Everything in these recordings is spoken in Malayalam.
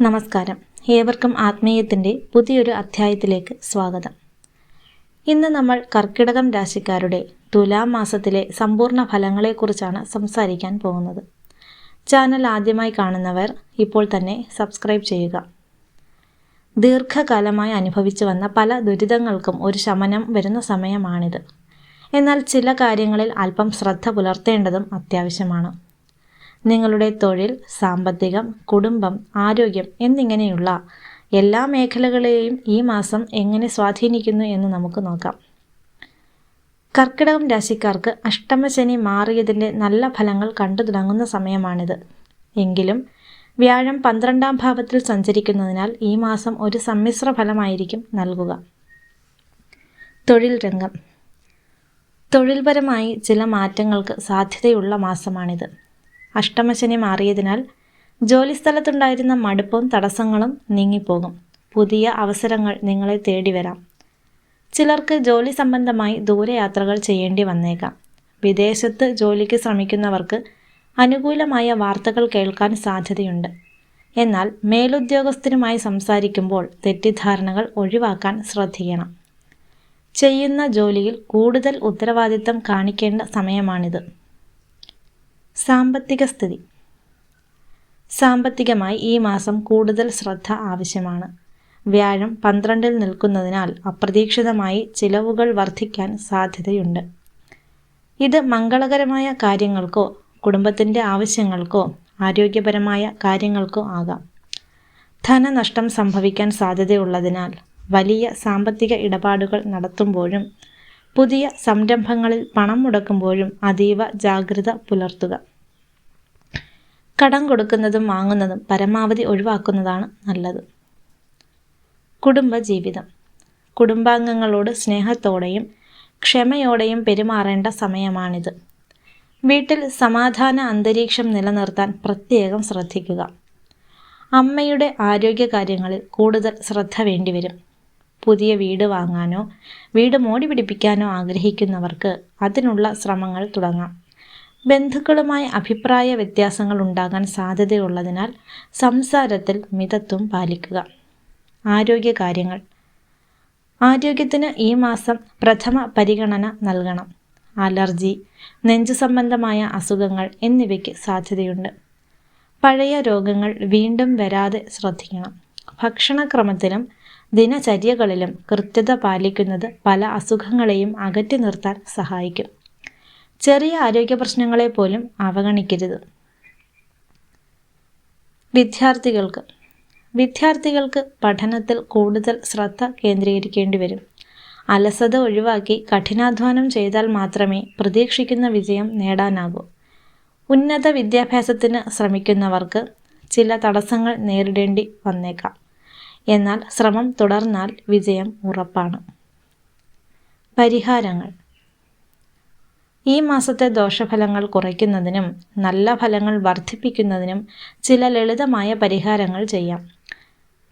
നമസ്കാരം. ഏവർക്കും ആത്മീയത്തിന്റെ പുതിയൊരു അധ്യായത്തിലേക്ക് സ്വാഗതം. ഇന്ന് നമ്മൾ കർക്കിടകം രാശിക്കാരുടെ തുലാം മാസത്തിലെ സമ്പൂർണ ഫലങ്ങളെക്കുറിച്ചാണ് സംസാരിക്കാൻ പോകുന്നത്. ചാനൽ ആദ്യമായി കാണുന്നവർ ഇപ്പോൾ തന്നെ സബ്സ്ക്രൈബ് ചെയ്യുക. ദീർഘകാലമായി അനുഭവിച്ചു വന്ന പല ദുരിതങ്ങൾക്കും ഒരു ശമനം വരുന്ന സമയമാണിത്. എന്നാൽ ചില കാര്യങ്ങളിൽ അല്പം ശ്രദ്ധ പുലർത്തേണ്ടതും അത്യാവശ്യമാണ്. നിങ്ങളുടെ തൊഴിൽ സാമ്പത്തികം കുടുംബം ആരോഗ്യം എന്നിങ്ങനെയുള്ള എല്ലാ മേഖലകളെയും ഈ മാസം എങ്ങനെ സ്വാധീനിക്കുന്നു എന്ന് നമുക്ക് നോക്കാം. കർക്കിടകം രാശിക്കാർക്ക് അഷ്ടമശനി മാറിയതിന്റെ നല്ല ഫലങ്ങൾ കണ്ടു തുടങ്ങുന്ന സമയമാണിത്. എങ്കിലും വ്യാഴം പന്ത്രണ്ടാം ഭാവത്തിൽ സഞ്ചരിക്കുന്നതിനാൽ ഈ മാസം ഒരു സമ്മിശ്ര ഫലമായിരിക്കും നൽകുക. തൊഴിൽ രംഗം. തൊഴിൽപരമായി ചില മാറ്റങ്ങൾക്ക് സാധ്യതയുള്ള മാസമാണിത്. അഷ്ടമശനി മാറിയതിനാൽ ജോലിസ്ഥലത്തുണ്ടായിരുന്ന മടുപ്പും തടസ്സങ്ങളും നീങ്ങിപ്പോകും. പുതിയ അവസരങ്ങൾ നിങ്ങളെ തേടി വരാം. ചിലർക്ക് ജോലി സംബന്ധമായി ദൂരയാത്രകൾ ചെയ്യേണ്ടി വന്നേക്കാം. വിദേശത്ത് ജോലിക്ക് ശ്രമിക്കുന്നവർക്ക് അനുകൂലമായ വാർത്തകൾ കേൾക്കാൻ സാധ്യതയുണ്ട്. എന്നാൽ മേലുദ്യോഗസ്ഥരുമായി സംസാരിക്കുമ്പോൾ തെറ്റിദ്ധാരണകൾ ഒഴിവാക്കാൻ ശ്രദ്ധിക്കണം. ചെയ്യുന്ന ജോലിയിൽ കൂടുതൽ ഉത്തരവാദിത്തം കാണിക്കേണ്ട സമയമാണിത്. സാമ്പത്തിക സ്ഥിതി. സാമ്പത്തികമായി ഈ മാസം കൂടുതൽ ശ്രദ്ധ ആവശ്യമാണ്. വ്യാഴം പന്ത്രണ്ടിൽ നിൽക്കുന്നതിനാൽ അപ്രതീക്ഷിതമായി ചിലവുകൾ വർദ്ധിക്കാൻ സാധ്യതയുണ്ട്. ഇത് മംഗളകരമായ കാര്യങ്ങൾക്കോ കുടുംബത്തിന്റെ ആവശ്യങ്ങൾക്കോ ആരോഗ്യപരമായ കാര്യങ്ങൾക്കോ ആകാം. ധനനഷ്ടം സംഭവിക്കാൻ സാധ്യതയുള്ളതിനാൽ വലിയ സാമ്പത്തിക ഇടപാടുകൾ നടത്തുമ്പോഴും പുതിയ സംരംഭങ്ങളിൽ പണം മുടക്കുമ്പോഴും അതീവ ജാഗ്രത പുലർത്തുക. കടം കൊടുക്കുന്നതും വാങ്ങുന്നതും പരമാവധി ഒഴിവാക്കുന്നതാണ് നല്ലത്. കുടുംബജീവിതം. കുടുംബാംഗങ്ങളോട് സ്നേഹത്തോടെയും ക്ഷമയോടെയും പെരുമാറേണ്ട സമയമാണിത്. വീട്ടിൽ സമാധാന അന്തരീക്ഷം നിലനിർത്താൻ പ്രത്യേകം ശ്രദ്ധിക്കുക. അമ്മയുടെ ആരോഗ്യകാര്യങ്ങളിൽ കൂടുതൽ ശ്രദ്ധ വേണ്ടിവരും. പുതിയ വീട് വാങ്ങാനോ വീട് മോടി പിടിപ്പിക്കാനോ ആഗ്രഹിക്കുന്നവർക്ക് അതിനുള്ള ശ്രമങ്ങൾ തുടങ്ങാം. ബന്ധുക്കളുമായി അഭിപ്രായ വ്യത്യാസങ്ങൾ ഉണ്ടാകാൻ സാധ്യതയുള്ളതിനാൽ സംസാരത്തിൽ മിതത്വം പാലിക്കുക. ആരോഗ്യകാര്യങ്ങൾ ആരോഗ്യത്തിന് ഈ മാസം പ്രഥമ പരിഗണന നൽകണം. അലർജി നെഞ്ചു സംബന്ധമായ അസുഖങ്ങൾ എന്നിവയ്ക്ക് സാധ്യതയുണ്ട്. പഴയ രോഗങ്ങൾ വീണ്ടും വരാതെ ശ്രദ്ധിക്കണം. ഭക്ഷണക്രമത്തിലും ദിനചര്യകളിലും കൃത്യത പാലിക്കുന്നത് പല അസുഖങ്ങളെയും അകറ്റി നിർത്താൻ സഹായിക്കും. ചെറിയ ആരോഗ്യ പ്രശ്നങ്ങളെ പോലും അവഗണിക്കരുത്. വിദ്യാർത്ഥികൾക്ക്. വിദ്യാർത്ഥികൾക്ക് പഠനത്തിൽ കൂടുതൽ ശ്രദ്ധ കേന്ദ്രീകരിക്കേണ്ടി വരും. അലസത ഒഴിവാക്കി കഠിനാധ്വാനം ചെയ്താൽ മാത്രമേ പ്രതീക്ഷിക്കുന്ന വിജയം നേടാനാകൂ ഉന്നത വിദ്യാഭ്യാസത്തിന് ശ്രമിക്കുന്നവർക്ക് ചില തടസ്സങ്ങൾ നേരിടേണ്ടി വന്നേക്കാം. എന്നാൽ ശ്രമം തുടർന്നാൽ വിജയം ഉറപ്പാണ്. പരിഹാരങ്ങൾ. ഈ മാസത്തെ ദോഷഫലങ്ങൾ കുറയ്ക്കുന്നതിനും നല്ല ഫലങ്ങൾ വർദ്ധിപ്പിക്കുന്നതിനും ചില ലളിതമായ പരിഹാരങ്ങൾ ചെയ്യാം.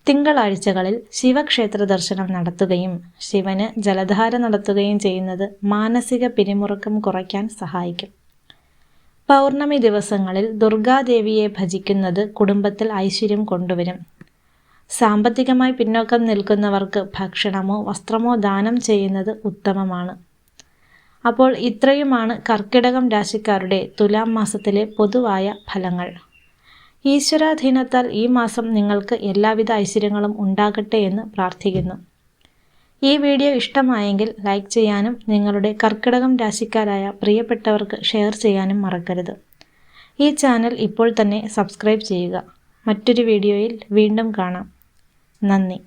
തിങ്കളാഴ്ചകളിൽ ശിവക്ഷേത്ര ദർശനം നടത്തുകയും ശിവന് ജലധാര നടത്തുകയും ചെയ്യുന്നത് മാനസിക പിരിമുറുക്കം കുറയ്ക്കാൻ സഹായിക്കും. പൗർണമി ദിവസങ്ങളിൽ ദുർഗാദേവിയെ ഭജിക്കുന്നത് കുടുംബത്തിൽ ഐശ്വര്യം കൊണ്ടുവരും. സാമ്പത്തികമായി പിന്നോക്കം നിൽക്കുന്നവർക്ക് ഭക്ഷണമോ വസ്ത്രമോ ദാനം ചെയ്യുന്നത് ഉത്തമമാണ്. അപ്പോൾ ഇത്രയുമാണ് കർക്കിടകം രാശിക്കാരുടെ തുലാം മാസത്തിലെ പൊതുവായ ഫലങ്ങൾ. ഈശ്വരാധീനത്താൽ ഈ മാസം നിങ്ങൾക്ക് എല്ലാവിധ ഐശ്വര്യങ്ങളും ഉണ്ടാകട്ടെ എന്ന് പ്രാർത്ഥിക്കുന്നു. ഈ വീഡിയോ ഇഷ്ടമായെങ്കിൽ ലൈക്ക് ചെയ്യാനും നിങ്ങളുടെ കർക്കിടകം രാശിക്കാരായ പ്രിയപ്പെട്ടവർക്ക് ഷെയർ ചെയ്യാനും മറക്കരുത്. ഈ ചാനൽ ഇപ്പോൾ തന്നെ സബ്സ്ക്രൈബ് ചെയ്യുക. മറ്റൊരു വീഡിയോയിൽ വീണ്ടും കാണാം. നന്ദി